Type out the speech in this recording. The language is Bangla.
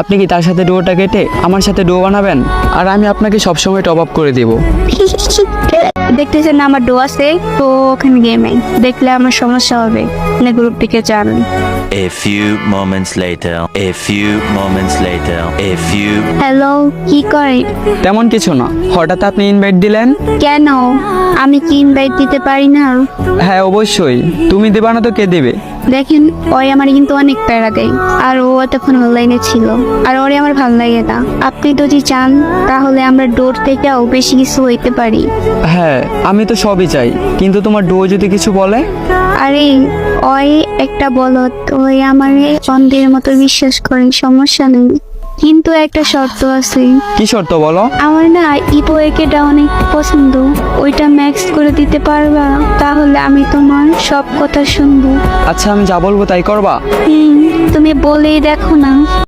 আপনি কি তার সাথে ডুয়োটা কেটে আমার সাথে ডো বানাবেন? আর আমি আপনাকে সবসময় টপ আপ করে দেব। দেখতেছেন না আমার ডো আছে তো ওখানে গেমে দেখলে আমার সমস্যা হবে। মানে গ্রুপটিকে জানেন A few moments later. A few moments later. A few hello কি করে তেমন কিছু না। হঠাৎ আপনি ইনভাইট দিলেন? কেন? আমি কি ইনভাইট দিতে পারি না? হ্যাঁ অবশ্যই। তুমি দেবা না তো কে দেবে? দেখেন ওই আমার কিন্তু অনেক প্যারা দেয়। আর ও তখন অনলাইনে ছিল। আর ওরে আমার ভালো লাগে না। আপনি যদি চান তাহলে আমরা ডোর থেকেও বেশি কিছু হইতে পারি। হ্যাঁ আমি তো সবই চাই। কিন্তু তোমার ডো যদি কিছু বলে? আরে ওই একটা বলত ওই আমার চন্দ্রের মতো বিশ্বাস করেন সমস্যা নেই। কিন্তু একটা শর্ত আছে। কি শর্ত বলো? আমার না ইপো একেটা অনেক পছন্দ। ওইটা ম্যাক্স করে দিতে পারবা তাহলে আমি তোমার সব কথা শুনব। আচ্ছা আমি যা বলব তাই করবা? হুম তুমি বলেই দেখো না।